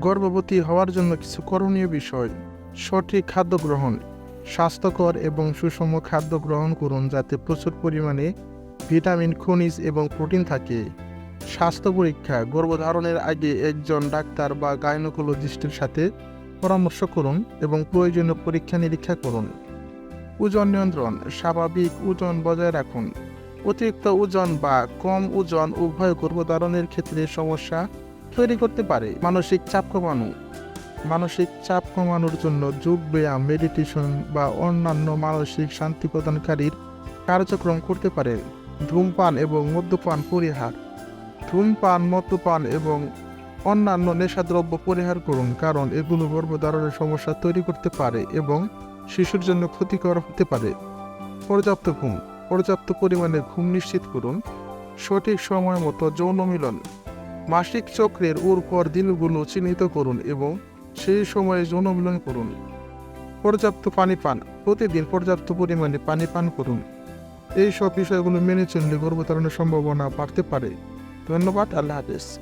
গর্ভবতী হওয়ার জন্য কিছু করণীয় বিষয়। সঠিক খাদ্য গ্রহণ, স্বাস্থ্যকর এবং সুষম খাদ্য গ্রহণ করুন যাতে প্রচুর পরিমাণে ভিটামিন, খনিজ এবং প্রোটিন থাকে। স্বাস্থ্য পরীক্ষা, গর্ভধারণের আগে একজন ডাক্তার বা গাইনোকোলজিস্টের সাথে পরামর্শ করুন এবং প্রয়োজনীয় পরীক্ষা নিরীক্ষা করুন। ওজন নিয়ন্ত্রণ, স্বাভাবিক ওজন বজায় রাখুন। অতিরিক্ত ওজন বা কম ওজন উভয় গর্ভধারণের ক্ষেত্রে সমস্যা তৈরি করতে পারে। মানসিক চাপ কমানো। মানসিক চাপ কমানোর জন্য যোগ ব্যায়াম মেডিটেশন বা অন্যান্য মানসিক শান্তি প্রদানকারীর কার্যক্রম করতে পারে। ধূমপান এবং মদ্যপান পরিহার। ধূমপান, মদ্যপান এবং অন্যান্য নেশাদ্রব্য পরিহার করুন কারণ এগুলো গর্ভধারণের সমস্যা তৈরি করতে পারে এবং শিশুর জন্য ক্ষতিকর হতে পারে। পর্যাপ্ত ঘুম। পর্যাপ্ত পরিমাণে ঘুম নিশ্চিত করুন। সঠিক সময় মতো যৌন মিলন। মাসিক চক্রের উপর দিনগুলো চিহ্নিত করুন এবং সেই সময়ে যৌন মিলন করুন। পর্যাপ্ত পানি পান। প্রতিদিন পর্যাপ্ত পরিমাণে পানি পান করুন। এই সব বিষয়গুলো মেনে চললে গর্ভধারণের সম্ভাবনা বাড়তে পারে। ধন্যবাদ। আল্লাহ হাফেজ।